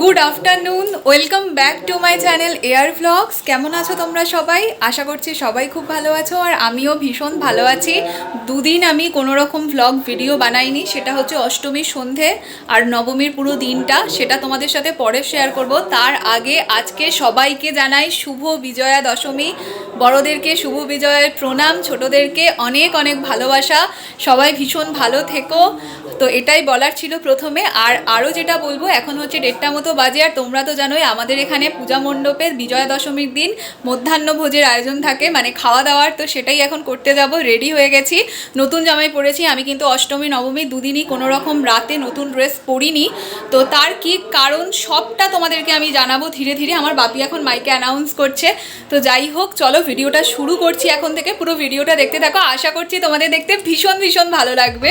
Good afternoon welcome back to my channel air vlogs কেমন আছো তোমরা সবাই? আশা করছি সবাই খুব ভালো আছো আর আমিও ভীষণ ভালো আছি। দুদিন আমি কোনো রকম ভ্লগ ভিডিও বানাইনি, সেটা হচ্ছে অষ্টমীর সন্ধে আর নবমীর পুরো দিনটা, সেটা তোমাদের সাথে পরে শেয়ার করব। তার আগে আজকে সবাইকে জানাই শুভ বিজয়া দশমী। বড়দেরকে শুভ বিজয়ের প্রণাম, ছোটদেরকে অনেক অনেক ভালোবাসা। সবাই ভীষণ ভালো থেকো। তো এটাই বলার ছিল প্রথমে। আর আরও যেটা বলব, এখন হচ্ছে দেড়টা মতো বাজে, আর তোমরা তো জানোই আমাদের এখানে পূজা মণ্ডপের বিজয়া দশমীর দিন মধ্যাহ্ন ভোজের আয়োজন থাকে। মানে খাওয়া দাওয়ার তো সেটাই এখন করতে যাব রেডি হয়ে গেছি। নতুন জামাই পরেছি, আমি কিন্তু অষ্টমী, নবমী দুদিনই কোনো রকম রাতে নতুন ড্রেস পরিনি। তো তার কি কারণ সবটা তোমাদেরকে আমি জানাব ধীরে ধীরে, আমার বাপি এখন মাইকে অ্যানাউন্স করছে। তো যাই হোক, চলো ভিডিওটা শুরু করছি এখন থেকে, পুরো ভিডিওটা দেখতে থাকো। আশা করছি তোমাদের দেখতে ভীষণ ভীষণ ভালো লাগবে।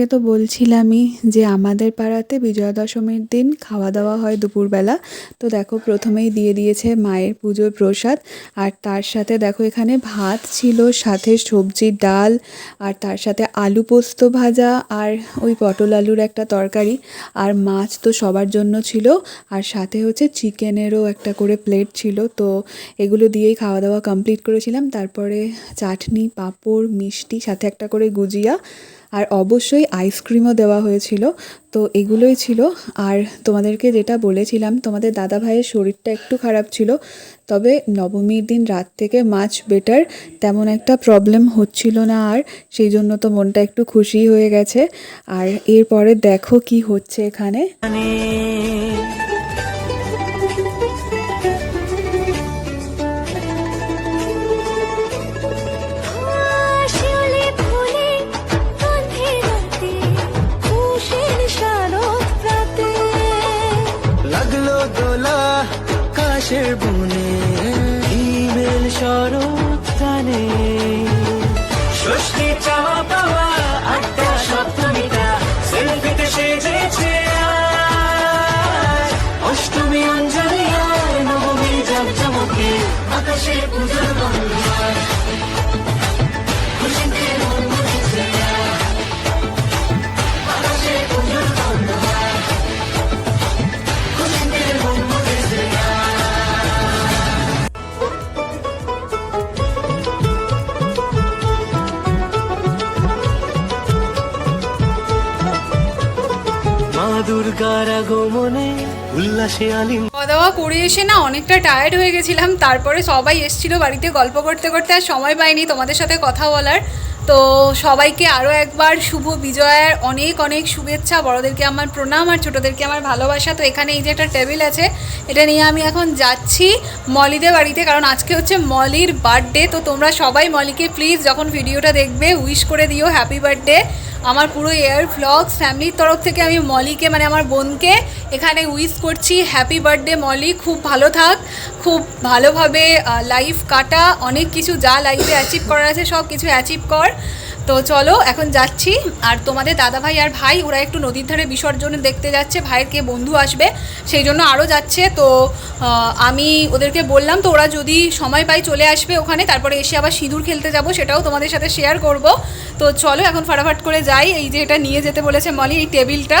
আমাদেরকে তো বলছিলামই যে আমাদের পাড়াতে বিজয়া দশমীর দিন খাওয়া দাওয়া হয় দুপুরবেলা। তো দেখো, প্রথমেই দিয়ে দিয়েছে মায়ের পুজোর প্রসাদ। আর তার সাথে দেখো, এখানে ভাত ছিল, সাথে সবজি, ডাল, আর তার সাথে আলু পোস্ত ভাজা, আর ওই পটল আলুর একটা তরকারি। আর মাছ তো সবার জন্য ছিল, আর সাথে হচ্ছে চিকেনেরও একটা করে প্লেট ছিল। তো এগুলো দিয়েই খাওয়া দাওয়া কমপ্লিট করেছিলাম। তারপরে চাটনি, পাঁপড়, মিষ্টি, সাথে একটা করে গুজিয়া। আর অবশ্যই আইসক্রিমও দেওয়া হয়েছিল। তো এগুলোই ছিল। আর তোমাদেরকে যেটা বলেছিলাম, তোমাদের দাদা ভাইয়ের শরীরটা একটু খারাপ ছিল, তবে নবমীর দিন রাত থেকে মাছ বেটার তেমন একটা প্রবলেম হচ্ছিল না আর, সেই জন্য তো মনটা একটু খুশি হয়ে গেছে। আর এরপরে দেখো কি হচ্ছে এখানে। আগমনে উল্লাসে আলিঙ্গ খাওয়া দাওয়া করে এসে না অনেকটা টায়ার্ড হয়ে গেছিলাম, তারপরে সবাই এসেছিল বাড়িতে গল্প করতে করতে আর সময় পাইনি তোমাদের সাথে কথা বলার। তো সবাইকে আরও একবার শুভ বিজয়ার অনেক অনেক শুভেচ্ছা, বড়দেরকে আমার প্রণাম আর ছোটোদেরকে আমার ভালোবাসা। তো এখানে এই যে একটা টেবিল আছে, এটা নিয়ে আমি এখন যাচ্ছি মলিদের বাড়িতে, কারণ আজকে হচ্ছে মলির বার্থডে তো তোমরা সবাই মলিকে প্লিজ যখন ভিডিওটা দেখবে উইশ করে দিও হ্যাপি বার্থডে আমার পুরো এয়ার ফ্লগস ফ্যামিলির তরফ থেকে আমি মলিকে মানে আমার বোনকে এখানে উইশ করছি। Happy birthday Moli. খুব ভালো থাক। খুব ভালোভাবে লাইফ কাটা। অনেক কিছু যা লাইফে অ্যাচিভ করার আছে, সব কিছু অ্যাচিভ কর। তো চলো, এখন যাচ্ছি। আর তোমাদের দাদা ভাই আর ভাই, ওরা একটু নদীর ধারে বিসর্জন দেখতে যাচ্ছে, ভাইয়ের কে বন্ধু আসবে, সেই জন্য আরও যাচ্ছে। তো আমি ওদেরকে বললাম, তো ওরা যদি সময় পাই চলে আসবে ওখানে, তারপরে এসে আবার সিঁদুর খেলতে যাব, সেটাও তোমাদের সাথে শেয়ার করব। তো চলো, এখন ফাটাফাট করে যাই, এই যে এটা নিয়ে যেতে বলেছে মলি, এই টেবিলটা।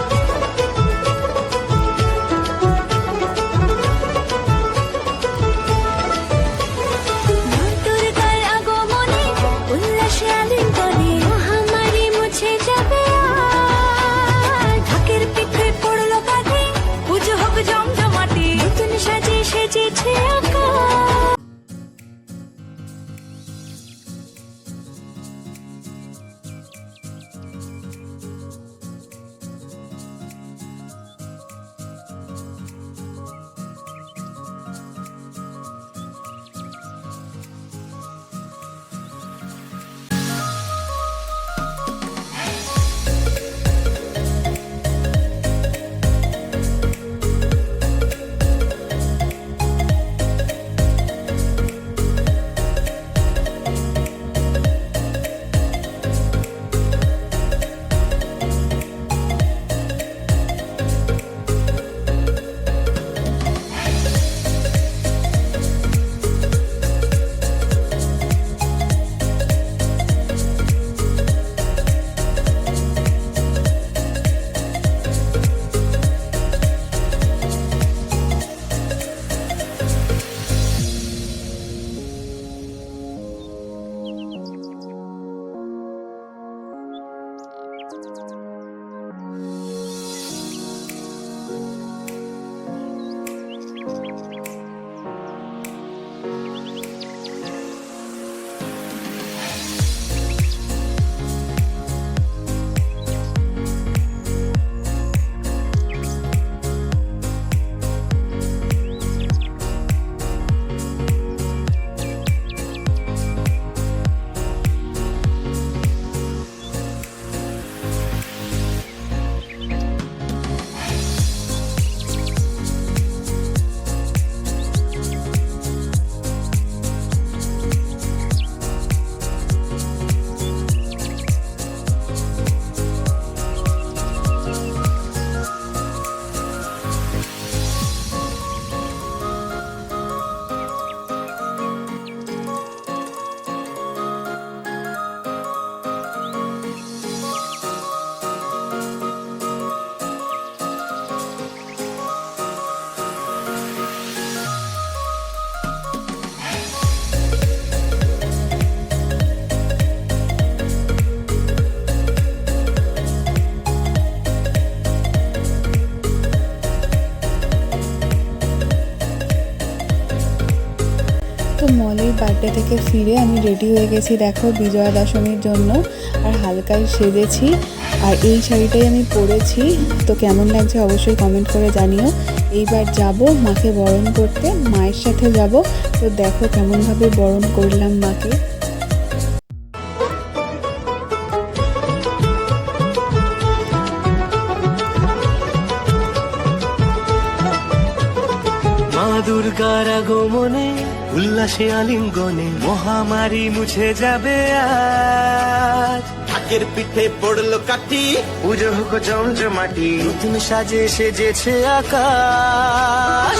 বার্থডে থেকে ফিরে আমি রেডি হয়ে গেছি, দেখো বিজয়া দশমীর জন্য। আর হালকাই সেজেছি। আর এই শাড়িটাই আমি পরেছি। তো কেমন লাগছে অবশ্যই কমেন্ট করে জানিও। এইবার যাব মাকে বরণ করতে, মায়ের সাথে যাব। তো দেখো কেমনভাবে বরণ করলাম মাকে। দুর্গার আগমনে উল্লাসে আলিঙ্গনে মহামারী মুছে যাবে আজ। ঢাকের পিঠে পড়ল কাটি পুজো হোক জমজমাটি নতুন সাজে সেজেছে আকাশ।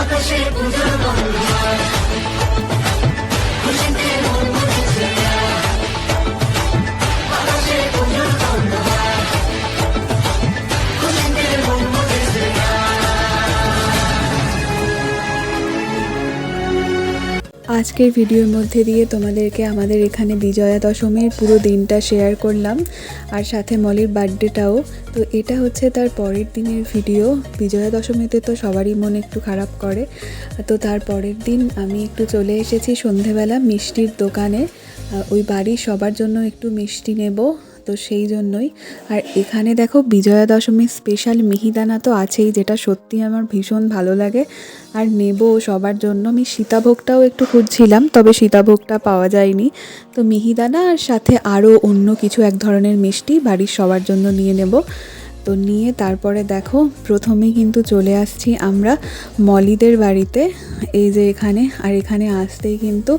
আকাশে পুজোর বন্ধার আজকের ভিডিওর মধ্যে দিয়ে তোমাদেরকে আমাদের এখানে বিজয়া দশমীর পুরো দিনটা শেয়ার করলাম, আর সাথে মলির বার্থডেটাও তো এটা হচ্ছে তার পরের দিনের ভিডিও। বিজয়া দশমীতে তো সবারই মন একটু খারাপ করে। তো তার পরের দিন আমি একটু চলে এসেছি সন্ধেবেলা মিষ্টির দোকানে। ওই বাড়ির সবার জন্য একটু মিষ্টি নেব। তো সেই জন্যই। আর এখানে দেখো বিজয়া দশমীর স্পেশাল মিহিদানা তো আছেই, যেটা সত্যি আমার ভীষণ ভালো লাগে। আর নেব সবার জন্য। আমি সীতাভোগটাও একটু খুঁজছিলাম, তবে সীতাভোগটা পাওয়া যায়নি। তো মিহিদানা আর সাথে আরও অন্য কিছু এক ধরনের মিষ্টি বাড়ির সবার জন্য নিয়ে নেব। তো নিয়ে তারপরে দেখো প্রথমেই কিন্তু চলে আসছি আমরা মলিদের বাড়িতে। এই যে এখানে, আর এখানে আসতেই কিন্তু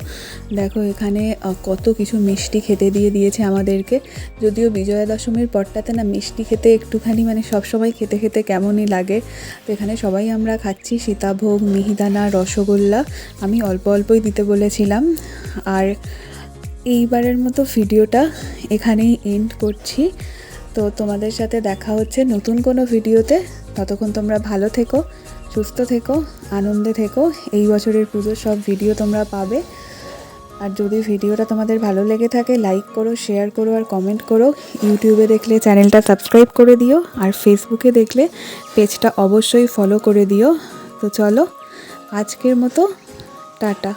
দেখো এখানে কত কিছু মিষ্টি খেতে দিয়ে দিয়েছে আমাদেরকে। যদিও বিজয়া দশমীর পরটাতে না মিষ্টি খেতে একটুখানি মানে সবসময় খেতে খেতে কেমনই লাগে। তো এখানে সবাই আমরা খাচ্ছি সীতাভোগ, মিহিদানা, রসগোল্লা। আমি অল্প অল্পই দিতে বলেছিলাম। আর এইবারের মতো ভিডিওটা এখানেই এন্ড করছি। তো তোমাদের সাথে দেখা হচ্ছে নতুন কোনো ভিডিওতে। ততক্ষণ তোমরা ভালো থেকো, সুস্থ থেকো, আনন্দে থেকো। এই বছরের পুজোর সব ভিডিও তোমরা পাবে। আর যদি ভিডিওটা তোমাদের ভালো লেগে থাকে লাইক করো শেয়ার করো আর কমেন্ট করো। ইউটিউবে দেখলে চ্যানেলটা সাবস্ক্রাইব করে দিও। আর ফেসবুকে দেখলে পেজটা অবশ্যই ফলো করে দিও। তো চলো, আজকের মতো, টাটা।